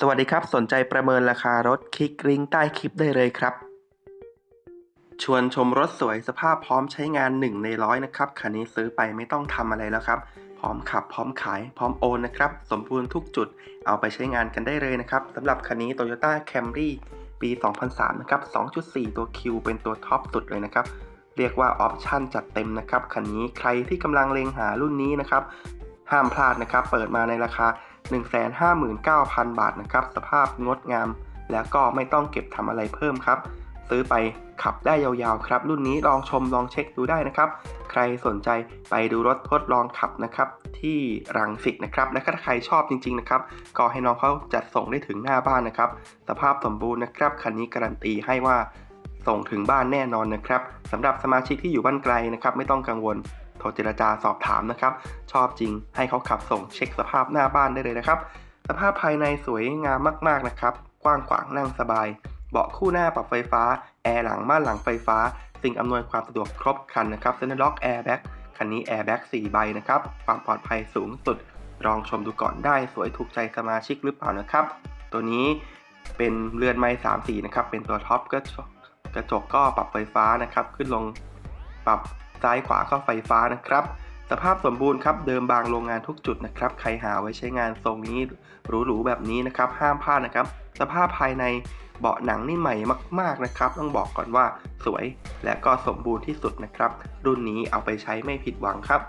สวัสดีครับ สนใจประเมินราคารถคลิกลิงก์ใต้คลิปได้เลยครับ ชวนชมรถสวยสภาพพร้อมใช้งาน 1 ในร้อยนะครับคันนี้ซื้อไปไม่ต้องทำอะไรแล้วครับ พร้อมขับพร้อมขาย พร้อมโอนนะครับ สมบูรณ์ทุกจุดเอาไปใช้งานกันได้เลยนะครับสำหรับคันนี้ Toyota Camry ปี 2003 นะครับ 2.4 ตัว Q เป็นตัวท็อปสุดเลยนะครับเรียกว่าออปชั่นจัดเต็มนะครับคันนี้ใครที่กำลังเลงหารุ่นนี้นะครับ ห้ามพลาดนะครับ เปิดมาในราคา 159,000 บาทนะครับ สภาพงดงาม แล้วก็ไม่ต้องเก็บทำอะไรเพิ่มครับ ซื้อไปขับได้ยาวๆครับ รุ่นนี้ลองชมลองเช็คดูได้นะครับ ใครสนใจไปดูรถทดลองขับนะครับที่รังสิตนะครับ และถ้าใครชอบจริงๆนะครับ ก็ให้น้องเขาจัดส่งได้ถึงหน้าบ้านนะครับ สภาพสมบูรณ์นะครับ คันนี้การันตีให้ว่าส่งถึงบ้านแน่นอนนะครับสำหรับสมาชิกที่อยู่บ้านไกลนะครับ ไม่ต้องกังวล โทรเจรจาสอบถามนะครับ ชอบจริงให้เขาขับส่งเช็คสภาพหน้าบ้านได้เลยนะครับ สภาพภายในสวยงามมากๆนะครับ กว้างขวางนั่งสบาย เบาะคู่หน้าปรับไฟฟ้า แอร์หลังม่านหลังไฟฟ้า สิ่งอำนวยความสะดวกครบครันนะครับเซนล็อกแอร์แบ็กคันนี้แอร์แบ็ก4ใบนะครับ ความปลอดภัยสูงสุด ลองชมดูก่อนได้สวยถูกใจสมาชิกหรือเปล่านะครับ ตัวนี้เป็นเรือนไม้3สีนะครับ เป็นตัวท็อปก็กระจกก็ปรับไฟฟ้านะครับ ขึ้นลงปรับ ซ้ายขวาก็ไฟฟ้านะครับ สภาพสมบูรณ์ครับเดิมบางโรงงานทุกจุดนะครับ ใครหาไว้ใช้งานทรงนี้หรูๆแบบนี้นะครับ ห้ามพลาดนะครับ สภาพภายในเบาะหนังนี่ใหม่มากๆนะครับ ต้องบอกก่อนว่าสวยและก็สมบูรณ์ที่สุดนะครับ รุ่นนี้เอาไปใช้ไม่ผิดหวังครับ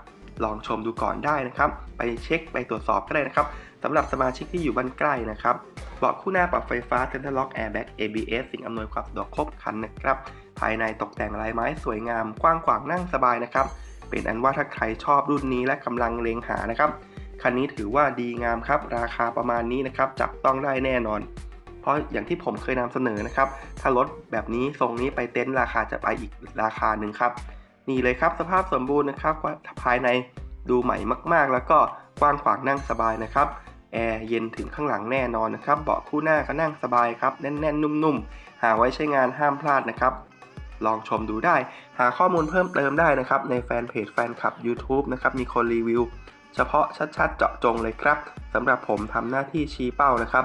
ลองชมดูก่อนได้นะครับ ไปเช็คไปตรวจสอบก็ได้นะครับสำหรับสมาชิกที่อยู่บ้านใกล้นะครับเบาะคู่หน้าปรับไฟฟ้า Center Lock Airbag ABS สิ่งอำนวยความสะดวกครบครันนะครับ ภายในตกแต่งลายไม้สวยงามกว้างขวางนั่งสบายนะครับ เป็นอันว่าถ้าใครชอบรุ่นนี้และกำลังเลงหานะครับคันนี้ถือว่าดีงามครับ ราคาประมาณนี้นะครับ จับต้องได้แน่นอน เพราะอย่างที่ผมเคยนำเสนอนะครับ ถ้ารถแบบนี้ทรงนี้ไปเต็นท์ราคาจะไปอีกราคาหนึ่งครับ นี่เลยครับสภาพสมบูรณ์นะครับภายในดูใหม่มากๆ แล้วก็กว้างขวางนั่งสบายนะครับแอร์เย็นถึงข้างหลังแน่นอนนะครับเบาะคู่หน้าก็นั่งสบายครับแน่นๆ นุ่มๆ หาไว้ใช้งานห้ามพลาดนะครับ ลองชมดูได้ หาข้อมูลเพิ่มเติมได้นะครับ ในแฟนเพจแฟนคลับ YouTube นะครับมีคนรีวิว เฉพาะชัดๆ เจาะจงเลยครับสำหรับผมทำหน้าที่ชี้เป้านะครับ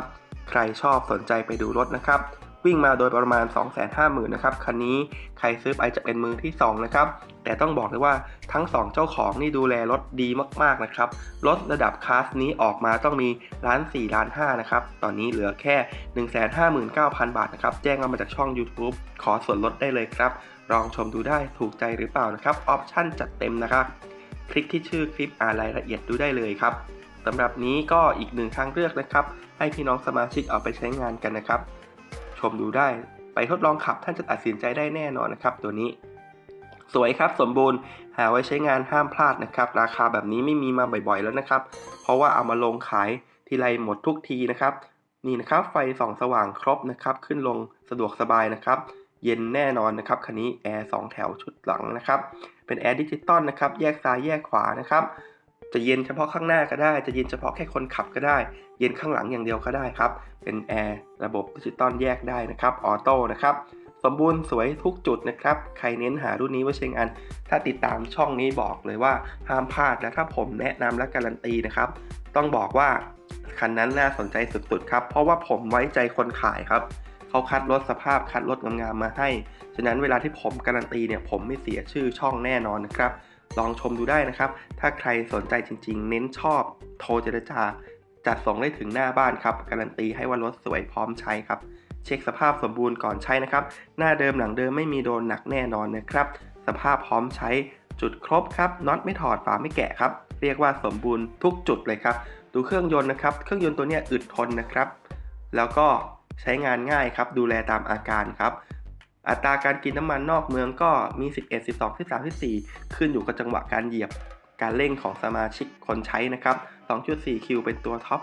ใครชอบสนใจไปดูรถนะครับ วิ่งมาโดยประมาณ 250,000นะครับคันนี้ใครซื้อไปจะเป็นมือที่ 2 นะครับ แต่ต้องบอกเลยว่าทั้ง 2 เจ้าของนี่ดูแลรถดีมากๆนะครับ รถระดับคลาสนี้ออกมาต้องมีล้าน4ล้าน5นะครับ ตอนนี้เหลือแค่ 159,000 บาทนะครับ แจ้งเอามาจากช่อง YouTube ขอส่วนลดได้เลยครับ ลองชมดูได้ถูกใจหรือเปล่านะครับออปชั่นจัดเต็มนะครับคลิกที่ชื่อคลิปอ่านรายละเอียดดูได้เลยครับสำหรับนี้ก็อีกหนึ่งทางเลือกนะครับ ให้พี่น้องสมาชิกเอาไปใช้งานกันนะครับ มดูได้ ไปทดลองขับท่านจะตัดสินใจได้แน่นอนนะครับ ตัวนี้ สวยครับสมบูรณ์หาไว้ใช้งานห้ามพลาดนะครับ ราคาแบบนี้ไม่มีมาบ่อยๆแล้วนะครับ เพราะว่าเอามาลงขายทีไรหมดทุกทีนะครับ นี่นะครับไฟส่องสว่างครบนะครับ ขึ้นลงสะดวกสบายนะครับ เย็นแน่นอนนะครับคันนี้แอร์2แถวชุดหลังนะครับ เป็นแอร์ดิจิตอลนะครับ แยกซ้ายแยกขวานะครับ จะเย็นเฉพาะข้างหน้าก็ได้ จะเย็นเฉพาะแค่คนขับก็ได้ เย็นข้างหลังอย่างเดียวก็ได้ครับ เป็นแอร์ระบบดิจิตอลแยกได้นะครับ ออโต้นะครับ สมบูรณ์สวยทุกจุดนะครับ ใครเน้นหารุ่นนี้ไว้ใช้งาน ถ้าติดตามช่องนี้บอกเลยว่าห้ามพลาดและถ้าผมแนะนำและการันตีนะครับ ต้องบอกว่าคันนั้นน่าสนใจสุดๆครับ เพราะว่าผมไว้ใจคนขายครับเขาคัดรถสภาพคัดรถงามๆมาให้ ฉะนั้นเวลาที่ผมการันตีเนี่ยผมไม่เสียชื่อช่องแน่นอนนะครับ ลองชมดูได้นะครับ ถ้าใครสนใจจริง ๆ เน้นชอบ โทรเจรจา จัดส่งได้ถึงหน้าบ้านครับ การันตีให้ว่ารถสวยพร้อมใช้ครับ เช็คสภาพสมบูรณ์ก่อนใช้นะครับ หน้าเดิมหลังเดิมไม่มีโดนหนักแน่นอนนะครับ สภาพพร้อมใช้ จุดครบครับ น็อตไม่ถอดฝาไม่แกะครับ เรียกว่าสมบูรณ์ทุกจุดเลยครับ ดูเครื่องยนต์นะครับ เครื่องยนต์ตัวนี้อึดทนนะครับ แล้วก็ใช้งานง่ายครับ ดูแลตามอาการครับ อัตราการกินน้ำมันนอกเมืองก็มี 11 12 13 14 ขึ้นอยู่กับจังหวะการเหยียบการเร่งของสมาชิกคนใช้นะครับ 2.4คิวเป็นตัวท็อป